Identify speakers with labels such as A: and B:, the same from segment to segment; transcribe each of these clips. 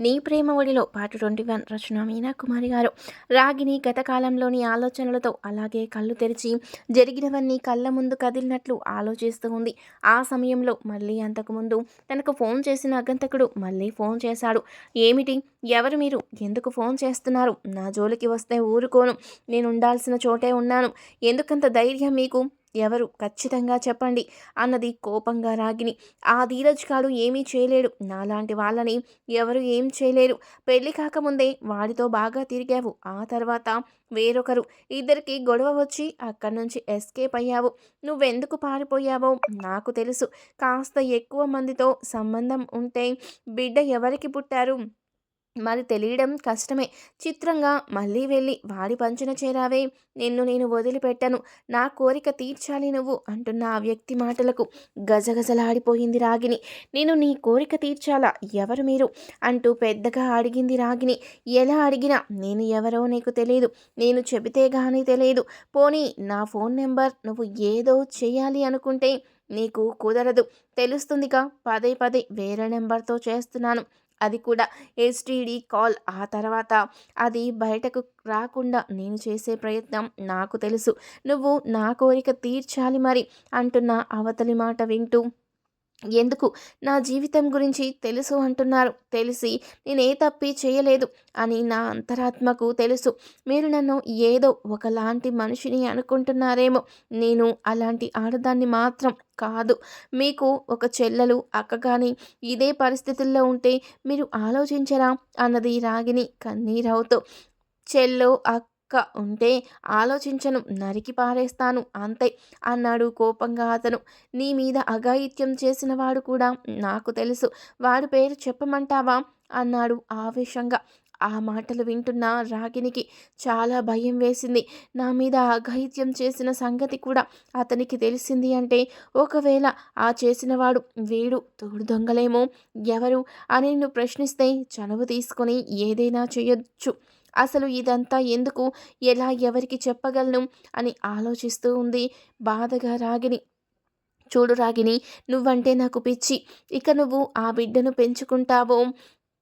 A: నీ ప్రేమ ఒడిలో పాటు ట్వంటీ వన్ రచన మీనా కుమారి గారు. రాగిని గత కాలంలోని ఆలోచనలతో అలాగే కళ్ళు తెరిచి జరిగినవన్నీ కళ్ళ ముందు కదిలినట్లు ఆలోచిస్తూ ఉంది. ఆ సమయంలో మళ్ళీ అంతకుముందు తనకు ఫోన్ చేసిన అగంతకుడు మళ్ళీ ఫోన్ చేశాడు. ఏమిటి? ఎవరు మీరు? ఎందుకు ఫోన్ చేస్తున్నారు? నా జోలికి వస్తే ఊరుకోను. నేను ఉండాల్సిన చోటే ఉన్నాను. ఎందుకంత ధైర్యం మీకు? ఎవరు? ఖచ్చితంగా చెప్పండి అన్నది కోపంగా రాగిని ఆ ధీరజ్ కాడు ఏమీ చేయలేడు. నాలాంటి వాళ్ళని ఎవరు ఏం చేయలేరు. పెళ్ళి కాకముందే వాడితో బాగా తిరిగావు. ఆ తర్వాత వేరొకరు. ఇద్దరికి గొడవ వచ్చి అక్కడి నుంచి ఎస్కేప్ అయ్యావు. నువ్వెందుకు పారిపోయావో నాకు తెలుసు. కాస్త ఎక్కువ మందితో సంబంధం ఉంటే బిడ్డ ఎవరికి పుట్టారు? మరి తెలియడం కష్టమే. చిత్రంగా మళ్ళీ వెళ్ళి వాడి పంచన చేరావే. నిన్ను నేను వదిలిపెట్టను. నా కోరిక తీర్చాలి నువ్వు అంటున్న ఆ వ్యక్తి మాటలకు గజగజలాడిపోయింది రాగిని నేను నీ కోరిక తీర్చాలా? ఎవరు మీరు? అంటూ పెద్దగా అడిగింది రాగిని ఎలా అడిగినా నేను ఎవరో నీకు తెలియదు. నేను చెబితే కానీ తెలియదు. పోనీ నా ఫోన్ నెంబర్ నువ్వు ఏదో చేయాలి అనుకుంటే నీకు కుదరదు. తెలుస్తుందిగా. పదే పదే వేరే నెంబర్తో చేస్తున్నాను. అది కూడా ఎస్టీడీ కాల్. ఆ తర్వాత అది బయటకు రాకుండా నేను చేసే ప్రయత్నం నాకు తెలుసు. నువ్వు నా కోరిక తీర్చాలి మరి అంటున్న అవతలి మాట వింటూ ఎందుకు? నా జీవితం గురించి తెలుసు అంటున్నారు. తెలిసి నేనే తప్పి చేయలేదు అని నా అంతరాత్మకు తెలుసు. మీరు నన్ను ఏదో ఒకలాంటి మనిషిని అనుకుంటున్నారేమో. నేను అలాంటి ఆడదాన్ని మాత్రం కాదు. మీకు ఒక చెల్లెలు అక్క కానీ ఇదే పరిస్థితుల్లో ఉంటే మీరు ఆలోచించరా? అన్నది రాగిని కన్నీరవుతూ. చెల్లో అక్క ఉంటే ఆలోచించను నరికి పారేస్తాను అంతే అన్నాడు కోపంగా అతను. నీ మీద అఘాయిత్యం చేసిన వాడు కూడా నాకు తెలుసు. వాడి పేరు చెప్పమంటావా? అన్నాడు ఆవేశంగా. ఆ మాటలు వింటున్న రాగినికి చాలా భయం వేసింది. నా మీద అఘైత్యం చేసిన సంగతి కూడా అతనికి తెలిసింది అంటే ఒకవేళ ఆ చేసినవాడు వీడు తోడు దొంగలేమో? ఎవరు? అని నిన్ను ప్రశ్నిస్తే చనువు తీసుకొని ఏదైనా చేయొచ్చు. అసలు ఇదంతా ఎందుకు? ఎలా ఎవరికి చెప్పగలను? అని ఆలోచిస్తూ ఉంది బాధగా రాగిని చూడు రాగిని నువ్వంటే నాకు పిచ్చి. ఇక నువ్వు ఆ బిడ్డను పెంచుకుంటావో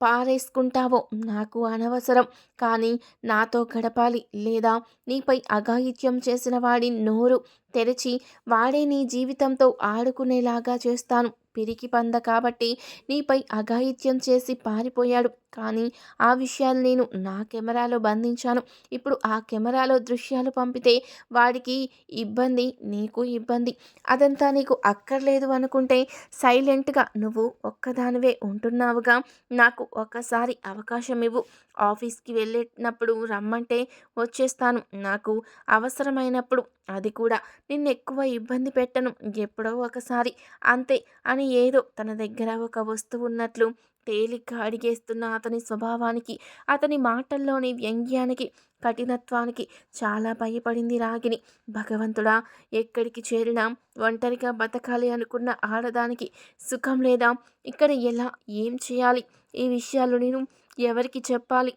A: పారేసుకుంటావో నాకు అనవసరం. కానీ నాతో గడపాలి లేదా? నీపై అఘాయిత్యం చేసిన వాడి నోరు తెరిచి వాడే నీ జీవితంతో ఆడుకునేలాగా చేస్తాను. పిరికి పంద కాబట్టి నీపై అఘాయిత్యం చేసి పారిపోయాడు. కానీ ఆ విషయాలు నేను నా కెమెరాలో బంధించాను. ఇప్పుడు ఆ కెమెరాలో దృశ్యాలు పంపితే వాడికి ఇబ్బంది నీకు ఇబ్బంది. అదంతా నీకు అక్కర్లేదు అనుకుంటే సైలెంట్గా నువ్వు ఒక్కదానివే ఉంటున్నావుగా. నాకు ఒక్కసారి అవకాశం ఇవ్వు. ఆఫీస్కి వెళ్ళేటప్పుడు రమ్మంటే వచ్చేస్తాను. నాకు అవసరమైనప్పుడు అది కూడా నిన్ను ఎక్కువ ఇబ్బంది పెట్టను ఎప్పుడో ఒకసారి. అంతే అని ఏదో తన దగ్గర ఒక వస్తువు ఉన్నట్లు తేలిగ్గా అడిగేస్తున్న అతని స్వభావానికి అతని మాటల్లోని వ్యంగ్యానికి కఠినత్వానికి చాలా భయపడింది రాగిని భగవంతుడా ఎక్కడికి చేరినా ఒంటరిగా బతకాలి అనుకున్న ఆడదానికి సుఖం లేదా? ఇక్కడ ఎలా ఏం చేయాలి? ఈ విషయాలు నేను ఎవరికి చెప్పాలి?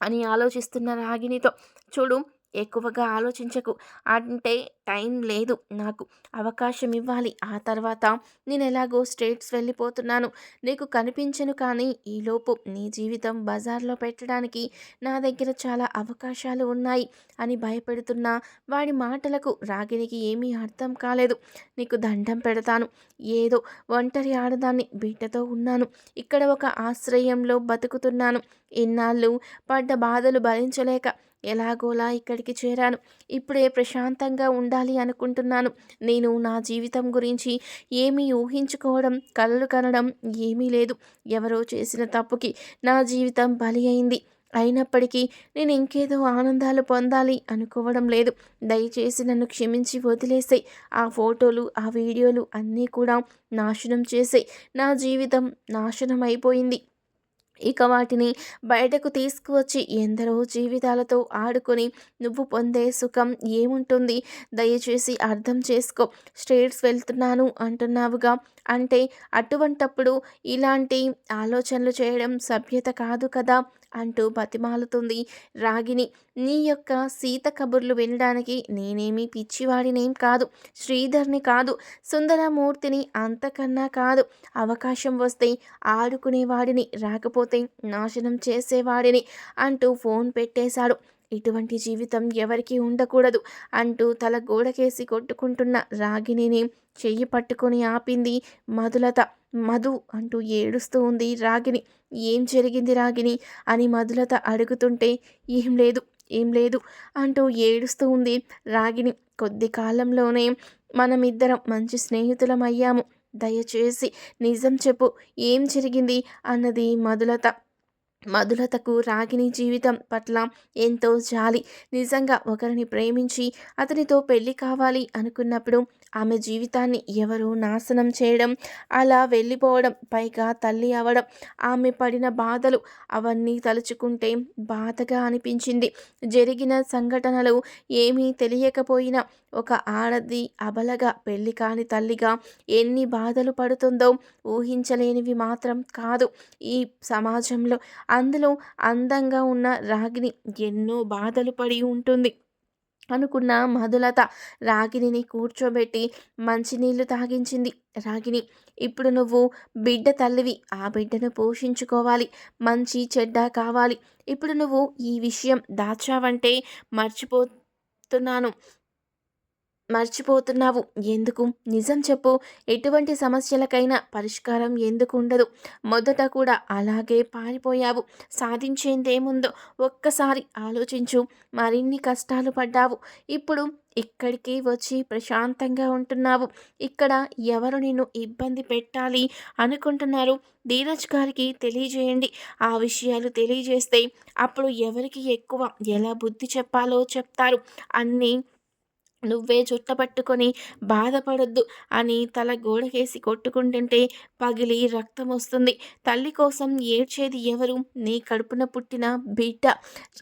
A: అని ఆలోచిస్తున్న రాగినితో చూడు ఎక్కువగా ఆలోచించకు. అంటే టైం లేదు నాకు. అవకాశం ఇవ్వాలి. ఆ తర్వాత నేను ఎలాగో స్టేట్స్ వెళ్ళిపోతున్నాను. నీకు కనిపించను కానీ ఈలోపు నీ జీవితం బజార్లో పెట్టడానికి నా దగ్గర చాలా అవకాశాలు ఉన్నాయి అని భయపెడుతున్న వాడి మాటలకు రాగినికి ఏమీ అర్థం కాలేదు. నీకు దండం పెడతాను. ఏదో ఒంటరి ఆడదాన్ని బిడ్డతో ఉన్నాను. ఇక్కడ ఒక ఆశ్రయంలో బతుకుతున్నాను. ఇన్నాళ్ళు పడ్డ బాధలు భరించలేక ఎలాగోలా ఇక్కడికి చేరాను. ఇప్పుడే ప్రశాంతంగా ఉండాలి అనుకుంటున్నాను. నేను నా జీవితం గురించి ఏమీ ఊహించుకోవడం కలలు కనడం ఏమీ లేదు. ఎవరో చేసిన తప్పుకి నా జీవితం బలి అయింది. అయినప్పటికీ నేను ఇంకేదో ఆనందాలు పొందాలి అనుకోవడం లేదు. దయచేసి నన్ను క్షమించి వదిలేసాయి. ఆ ఫోటోలు ఆ వీడియోలు అన్నీ కూడా నాశనం చేసాయి. నా జీవితం నాశనం అయిపోయింది. ఇక వాటిని బయటకు తీసుకువచ్చి ఎందరో జీవితాలతో ఆడుకొని నువ్వు పొందే సుఖం ఏముంటుంది? దయచేసి అర్థం చేసుకో. స్టేట్స్ వెళ్తున్నాను అంటున్నావుగా. అంటే అటువంటప్పుడు ఇలాంటి ఆలోచనలు చేయడం సభ్యత కాదు కదా అంటూ బతిమాలుతుంది రాగిని నీ యొక్క సీత కబుర్లు వినడానికి నేనేమీ పిచ్చివాడినేం కాదు శ్రీధర్ని కాదు సుందరమూర్తిని అంతకన్నా కాదు. అవకాశం వస్తే ఆడుకునేవాడిని రాకపోతే నాశనం చేసేవాడిని అంటూ ఫోన్ పెట్టేశాడు. ఇటువంటి జీవితం ఎవరికీ ఉండకూడదు అంటూ తల గోడకేసి కొట్టుకుంటున్న రాగిణిని చెయ్యి పట్టుకొని ఆపింది మధులత. మధు అంటూ ఏడుస్తూ ఉంది రాగిణి. ఏం జరిగింది రాగిణి? అని మధులత అడుగుతుంటే ఏం లేదు ఏం లేదు అంటూ ఏడుస్తూ ఉంది రాగిణి. కొద్ది కాలంలోనే మనమిద్దరం మంచి స్నేహితులం అయ్యాము దయచేసి నిజం చెప్పు ఏం జరిగింది? అన్నది మధులత. మధులతకు రాగిని జీవితం పట్ల ఎంతో జాలి. నిజంగా ఒకరిని ప్రేమించి అతనితో పెళ్ళి కావాలి అనుకున్నప్పుడు ఆమె జీవితాన్ని ఎవరు నాశనం చేయడం అలా వెళ్ళిపోవడం పైగా తల్లి అవడం ఆమె పడిన బాధలు అవన్నీ తలుచుకుంటే బాధగా అనిపించింది. జరిగిన సంఘటనలు ఏమీ తెలియకపోయినా ఒక ఆడది అబలగా పెళ్ళి కాని తల్లిగా ఎన్ని బాధలు పడుతుందో ఊహించలేనివి మాత్రం కాదు. ఈ సమాజంలో అందులో అందంగా ఉన్న రాగిని ఎన్నో బాధలు పడి ఉంటుంది. అనుకున్న మధులత రాగిణిని కూర్చోబెట్టి మంచినీళ్ళు తాగించింది. రాగిణి ఇప్పుడు నువ్వు బిడ్డ తల్లివి ఆ బిడ్డను పోషించుకోవాలి. మంచి చెడ్డ కావాలి. ఇప్పుడు నువ్వు ఈ విషయం దాచావంటే మర్చిపోతున్నాను. మర్చిపోతున్నావు. ఎందుకు? నిజం చెప్పు. ఎటువంటి సమస్యలకైనా పరిష్కారం ఎందుకు ఉండదు మొదట కూడా అలాగే పారిపోయావు. సాధించేందేముందో ఒక్కసారి ఆలోచించు. మరిన్ని కష్టాలు పడ్డావు. ఇప్పుడు ఇక్కడికి వచ్చి ప్రశాంతంగా ఉంటున్నావు. ఇక్కడ ఎవరు నిన్ను ఇబ్బంది పెట్టాలి అనుకుంటున్నారు? ధీరజ్ గారికి తెలియజేయండి. ఆ విషయాలు తెలియజేస్తే అప్పుడు ఎవరికి ఎక్కువ ఎలా బుద్ధి చెప్పాలో చెప్తారు. అన్నీ నువ్వే చుట్టపట్టుకొని బాధపడొద్దు అని తల గోడకేసి కొట్టుకుంటుంటే పగిలి రక్తం వస్తుంది. తల్లి కోసం ఏడ్చేది ఎవరు? నీ కడుపున పుట్టిన బిడ్డ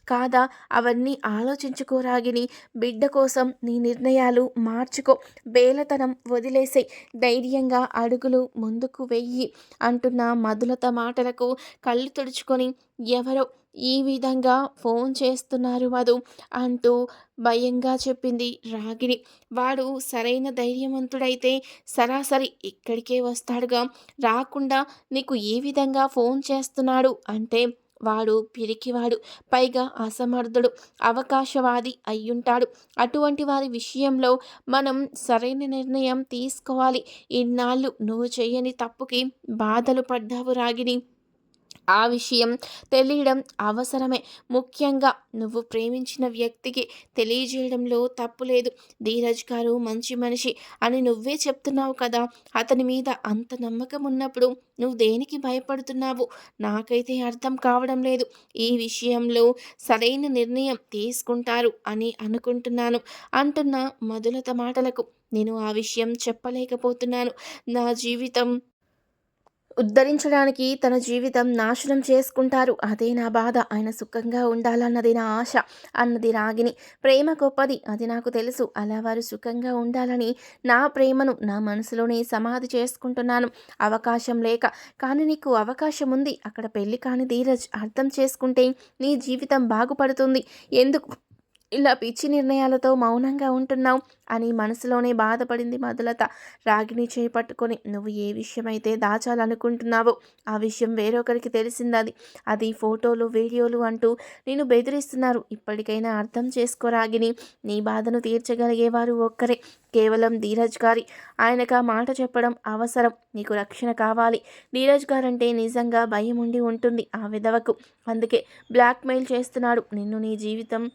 A: కాదా? అవన్నీ ఆలోచించుకోరాగిని బిడ్డ కోసం నీ నిర్ణయాలు మార్చుకో. బేలతనం వదిలేసే ధైర్యంగా అడుగులు ముందుకు వెయ్యి అంటున్న మధులత మాటలకు కళ్ళు తుడుచుకొని ఎవరో ఈ విధంగా ఫోన్ చేస్తున్నారు మధు అంటూ భయంగా చెప్పింది రాగిణి. వాడు సరైన ధైర్యవంతుడైతే సరాసరి ఇక్కడికే వస్తాడుగా. రాకుండా నీకు ఏ విధంగా ఫోన్ చేస్తున్నాడు అంటే వాడు పిరికివాడు పైగా అసమర్థుడు అవకాశవాది అయ్యుంటాడు. అటువంటి వారి విషయంలో మనం సరైన నిర్ణయం తీసుకోవాలి. ఇన్నాళ్ళు నువ్వు చేయని తప్పుకి బాధలు పడ్డావు రాగిని ఆ విషయం తెలియడం అవసరమే. ముఖ్యంగా నువ్వు ప్రేమించిన వ్యక్తికి తెలియజేయడంలో తప్పు లేదు. ధీరజ్ గారు మంచి మనిషి అని నువ్వే చెప్తున్నావు కదా. అతని మీద అంత నమ్మకం ఉన్నప్పుడు నువ్వు దేనికి భయపడుతున్నావు? నాకైతే అర్థం కావడం లేదు. ఈ విషయంలో సరైన నిర్ణయం తీసుకుంటారు అని అనుకుంటున్నాను అంటున్న మధులత మాటలకు. నేను ఆ విషయం చెప్పలేకపోతున్నాను. నా జీవితం ఉద్ధరించడానికి తన జీవితం నాశనం చేసుకుంటారు. అదే నా బాధ. ఆయన సుఖంగా ఉండాలన్నది నా ఆశ. అన్నది రాగిని ప్రేమ గొప్పది. అది నాకు తెలుసు. అలా వారు సుఖంగా ఉండాలని నా ప్రేమను నా మనసులోనే సమాధి చేసుకుంటున్నాను. అవకాశం లేక. కానీ నీకు అవకాశం ఉంది. అక్కడ పెళ్ళి కాని ధీరజ్ అర్థం చేసుకుంటే నీ జీవితం బాగుపడుతుంది. ఎందుకు? ఇలా పిచ్చి నిర్ణయాలతో మౌనంగా ఉంటున్నావు అని మనసులోనే బాధపడింది మధులత. రాగిని చేపట్టుకొని నువ్వు ఏ విషయమైతే దాచాలనుకుంటున్నావో ఆ విషయం వేరొకరికి తెలిసింది అది. ఫోటోలు వీడియోలు అంటూ నేను బెదిరిస్తున్నారు. ఇప్పటికైనా అర్థం చేసుకో రాగిని. నీ బాధను తీర్చగలిగేవారు ఒక్కరే. కేవలం ధీరజ్ గారి. ఆయనకు ఆ మాట చెప్పడం అవసరం. నీకు రక్షణ కావాలి. ధీరజ్ గారంటే నిజంగా భయం ఉండి ఉంటుంది ఆ విధవకు. అందుకే బ్లాక్మెయిల్ చేస్తున్నాడు. నిన్ను నీ జీవితం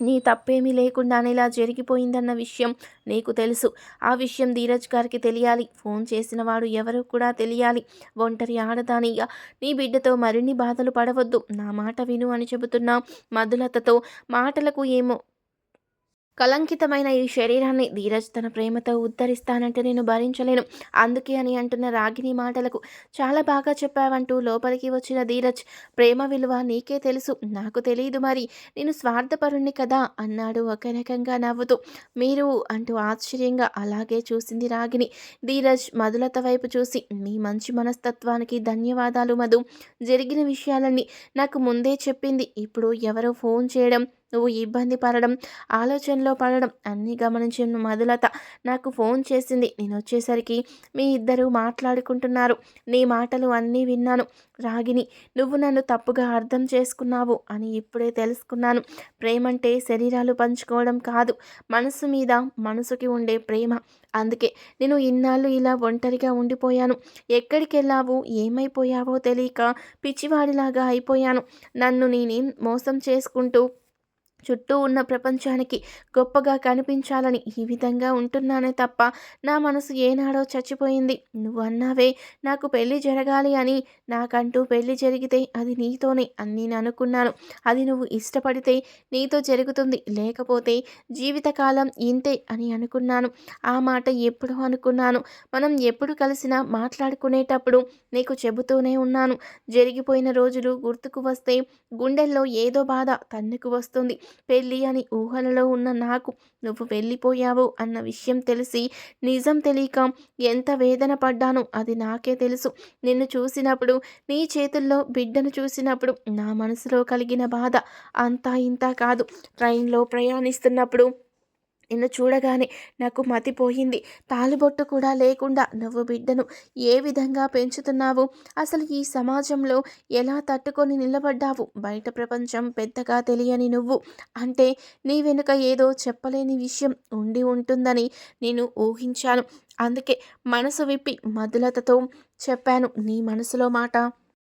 A: నీ తప్పేమీ లేకుండానే ఇలా జరిగిపోయిందన్న విషయం నీకు తెలుసు. ఆ విషయం ధీరజ్ గారికి తెలియాలి. ఫోన్ చేసిన వాడు ఎవరు కూడా తెలియాలి. ఒంటరి ఆడదానిగా నీ బిడ్డతో మరిన్ని బాధలు పడవద్దు. నా మాట విను అని చెబుతున్నా మధులతతో మాటలకు ఏమో కలంకితమైన ఈ శరీరాన్ని ధీరజ్ తన ప్రేమతో ఉద్ధరిస్తానంటే నేను భరించలేను. అందుకే అని అంటున్న రాగిని మాటలకు చాలా బాగా చెప్పావంటూ లోపలికి వచ్చిన ధీరజ్ ప్రేమ విలువ నీకే తెలుసు నాకు తెలియదు మరి. నేను స్వార్థపరుణ్ణి కదా అన్నాడు ఒక రకంగా నవ్వుతూ. మీరు అంటూ ఆశ్చర్యంగా అలాగే చూసింది రాగిని ధీరజ్ మధులత వైపు చూసి మీ మంచి మనస్తత్వానికి ధన్యవాదాలు మధు. జరిగిన విషయాలన్నీ నాకు ముందే చెప్పింది. ఇప్పుడు ఎవరో ఫోన్ చేయడం నువ్వు ఇబ్బంది పడడం ఆలోచనలో పడడం అన్నీ గమనించిన మధులత నాకు ఫోన్ చేసింది. నేను వచ్చేసరికి మీ ఇద్దరు మాట్లాడుకుంటున్నారు. నీ మాటలు అన్నీ విన్నాను. రాగిని నువ్వు నన్ను తప్పుగా అర్థం చేసుకున్నావు అని ఇప్పుడే తెలుసుకున్నాను. ప్రేమంటే శరీరాలు పంచుకోవడం కాదు మనసు మీద మనసుకి ఉండే ప్రేమ. అందుకే నేను ఇన్నాళ్ళు ఇలా ఒంటరిగా ఉండిపోయాను. ఎక్కడికి వెళ్ళావు ఏమైపోయావో తెలియక పిచ్చివాడిలాగా అయిపోయాను. నన్ను నేనేం మోసం చేసుకుంటూ చుట్టూ ఉన్న ప్రపంచానికి గొప్పగా కనిపించాలని ఈ విధంగా ఉంటున్నానే తప్ప నా మనసు ఏనాడో చచ్చిపోయింది. నువ్వు అన్నావే నాకు పెళ్ళి జరగాలి అని. నాకంటూ పెళ్ళి జరిగితే అది నీతోనే అని నేను అనుకున్నాను. అది నువ్వు ఇష్టపడితే నీతో జరుగుతుంది. లేకపోతే జీవితకాలం ఇంతే అని అనుకున్నాను. ఆ మాట ఎప్పుడు అనుకున్నాను. మనం ఎప్పుడు కలిసినా మాట్లాడుకునేటప్పుడు నీకు చెబుతూనే ఉన్నాను. జరిగిపోయిన రోజులు గుర్తుకు వస్తే గుండెల్లో ఏదో బాధ తన్నుకు వస్తుంది. పెళ్ళి అని ఊహలలో ఉన్న నాకు నువ్వు వెళ్ళిపోయావు అన్న విషయం తెలిసి నిజం తెలియక ఎంత వేదన పడ్డానో అది నాకే తెలుసు. నిన్ను చూసినప్పుడు నీ చేతుల్లో బిడ్డను చూసినప్పుడు నా మనసులో కలిగిన బాధ అంతా ఇంత కాదు. ట్రైన్లో ప్రయాణిస్తున్నప్పుడు నిన్ను చూడగానే నాకు మతిపోయింది. తాలిబొట్టు కూడా లేకుండా నువ్వు బిడ్డను ఏ విధంగా పెంచుతున్నావు? అసలు ఈ సమాజంలో ఎలా తట్టుకొని నిలబడ్డావు? బయట ప్రపంచం పెద్దగా తెలియని నువ్వు. అంటే నీ వెనుక ఏదో చెప్పలేని విషయం ఉండి ఉంటుందని నేను ఊహించాను. అందుకే మనసు విప్పి మధులతతో చెప్పాను. నీ మనసులో మాట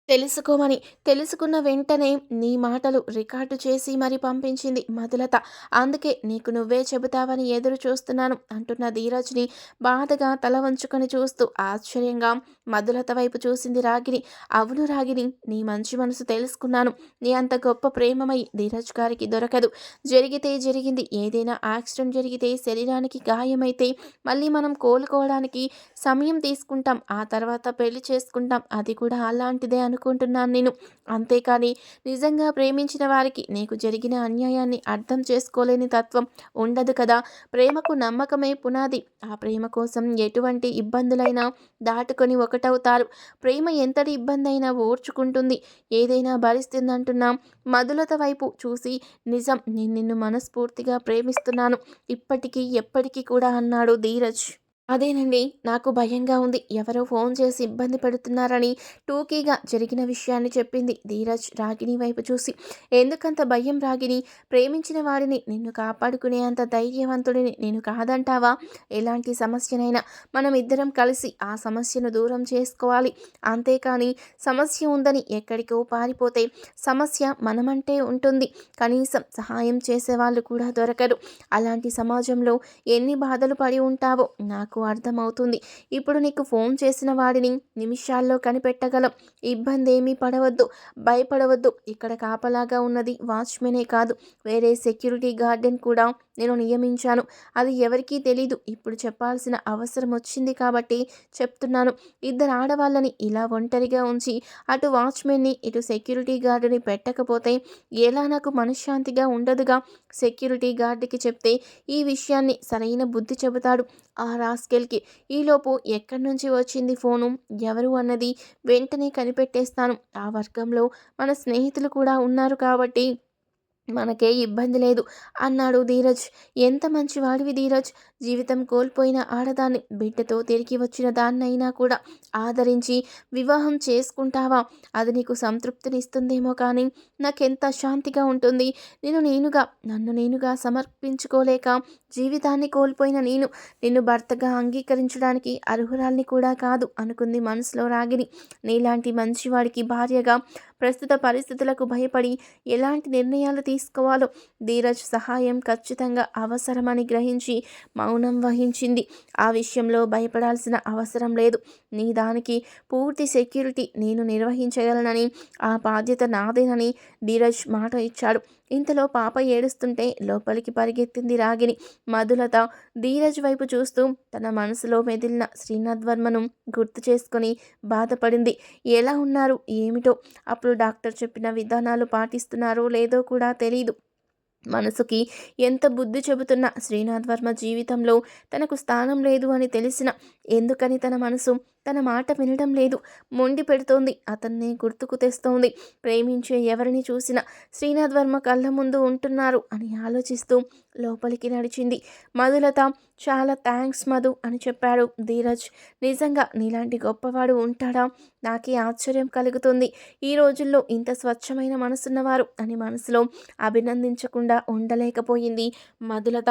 A: తెలుసుకోమని తెలుసుకున్న వెంటనే నీ మాటలు రికార్డు చేసి మరి పంపించింది మధులత. అందుకే నీకు నువ్వే చెబుతావని ఎదురు చూస్తున్నాను అంటున్న ధీరజ్ని బాధగా తల వంచుకొని చూస్తూ ఆశ్చర్యంగా మధులత వైపు చూసింది రాగిని అవును రాగిని నీ మంచి మనసు తెలుసుకున్నాను. నీ అంత గొప్ప ప్రేమమై ధీరజ్ గారికి దొరకదు. జరిగితే జరిగింది ఏదైనా యాక్సిడెంట్ జరిగితే శరీరానికి గాయమైతే మళ్ళీ మనం కోలుకోవడానికి సమయం తీసుకుంటాం ఆ తర్వాత పెళ్ళి చేసుకుంటాం అది కూడా అలాంటిదే అను అనుకుంటున్నాను నేను. అంతేకాని నిజంగా ప్రేమించిన వారికి నీకు జరిగిన అన్యాయాన్ని అర్థం చేసుకోలేని తత్వం ఉండదు కదా. ప్రేమకు నమ్మకమే పునాది. ఆ ప్రేమ కోసం ఎటువంటి ఇబ్బందులైనా దాటుకొని ఒకటవుతారు. ప్రేమ ఎంతటి ఇబ్బంది అయినా ఓర్చుకుంటుంది. ఏదైనా భరిస్తుందంటున్నా మధులత వైపు చూసి నిజం నేను నిన్ను మనస్ఫూర్తిగా ప్రేమిస్తున్నాను. ఇప్పటికీ ఎప్పటికీ కూడా అన్నాడు ధీరజ్. అదేనండి. నాకు భయంగా ఉంది. ఎవరో ఫోన్ చేసి ఇబ్బంది పెడుతున్నారని టూకీగా జరిగిన విషయాన్ని చెప్పింది ధీరజ్ రాగిణి వైపు చూసి. ఎందుకంత భయం రాగిణి? ప్రేమించిన వారిని నిన్ను కాపాడుకునే అంత ధైర్యవంతుడిని నేను కాదంటావా? ఎలాంటి సమస్యనైనా మనం ఇద్దరం కలిసి ఆ సమస్యను దూరం చేసుకోవాలి. అంతేకాని సమస్య ఉందని ఎక్కడికో పారిపోతే సమస్య మనమంటే ఉంటుంది. కనీసం సహాయం చేసేవాళ్ళు కూడా దొరకరు. అలాంటి సమాజంలో ఎన్ని బాధలు పడి ఉంటావో నాకు నాకు అర్థమవుతుంది. ఇప్పుడు నీకు ఫోన్ చేసిన వాడిని నిమిషాల్లో కనిపెట్టగలం. ఇబ్బంది ఏమీ పడవద్దు. భయపడవద్దు. ఇక్కడ కాపలాగా ఉన్నది వాచ్మెనే కాదు. వేరే సెక్యూరిటీ గార్డెన్ కూడా నేను నియమించాను. అది ఎవరికీ తెలీదు. ఇప్పుడు చెప్పాల్సిన అవసరం వచ్చింది కాబట్టి చెప్తున్నాను. ఇద్దరు ఆడవాళ్ళని ఇలా ఒంటరిగా ఉంచి అటు వాచ్మెన్ని ఇటు సెక్యూరిటీ గార్డుని పెట్టకపోతే ఎలా నాకు మనశ్శాంతిగా ఉండదుగా? సెక్యూరిటీ గార్డుకి చెప్తే ఈ విషయాన్ని సరైన బుద్ధి చెబుతాడు. ఆ రాస్కెల్కి ఈలోపు ఎక్కడి నుంచి వచ్చింది ఫోను? ఎవరు అన్నది వెంటనే కనిపెట్టేస్తాను. ఆ వర్గంలో మన స్నేహితులు కూడా ఉన్నారు కాబట్టి మనకే ఇబ్బంది లేదు. అన్నాడు ధీరజ్. ఎంత మంచివాడివి ధీరజ్. జీవితం కోల్పోయిన ఆడదాన్ని బిడ్డతో తిరిగి వచ్చిన దాన్నైనా కూడా ఆదరించి వివాహం చేసుకుంటావా? అది నీకు సంతృప్తినిస్తుందేమో కానీ నాకెంత శాంతిగా ఉంటుంది. నేను నేనుగా నన్ను నేనుగా సమర్పించుకోలేక జీవితాన్ని కోల్పోయిన నేను నిన్ను భర్తగా అంగీకరించడానికి అర్హురాల్ని కూడా కాదు అనుకుంది మనసులో రాగిని నీలాంటి మంచివాడికి భార్యగా ప్రస్తుత పరిస్థితులకు భయపడి ఎలాంటి నిర్ణయాలు తీ తీసుకోవాలో. ధీరజ్ సహాయం ఖచ్చితంగా అవసరమని గ్రహించి మౌనం వహించింది. ఆ విషయంలో భయపడాల్సిన అవసరం లేదు. నీ దానికి పూర్తి సెక్యూరిటీ నేను నిర్వహించగలనని ఆ బాధ్యత నాదేనని ధీరజ్ మాట ఇచ్చాడు. ఇంతలో పాప ఏడుస్తుంటే లోపలికి పరిగెత్తింది రాగిని మధులత ధీరజ్ వైపు చూస్తూ తన మనసులో మెదిలిన శ్రీనాథ్ వర్మను గుర్తు చేసుకొని బాధపడింది. ఎలా ఉన్నారు? ఏమిటో? అప్పుడు డాక్టర్ చెప్పిన విధానాలు పాటిస్తున్నారో లేదో కూడా తెలియదు మనసుకి ఎంత బుద్ధి చెబుతున్న శ్రీనాథ్ వర్మ జీవితంలో తనకు స్థానం లేదు అని తెలిసిన ఎందుకని తన మనసు తన మాట వినడం లేదు? మొండి పెడుతోంది. అతన్ని గుర్తుకు తెస్తోంది. ప్రేమించే ఎవరిని చూసినా శ్రీనాథ్ వర్మ కళ్ళ ముందు ఉంటున్నారు అని ఆలోచిస్తూ లోపలికి నడిచింది. మధులత చాలా థ్యాంక్స్ మధు అని చెప్పాడు ధీరజ్. నిజంగా నీలాంటి గొప్పవాడు ఉంటాడా? నాకే ఆశ్చర్యం కలుగుతుంది. ఈ రోజుల్లో ఇంత స్వచ్ఛమైన మనసున్నవారు అని మనసులో అభినందించకుండా ఉండలేకపోయింది మధులత.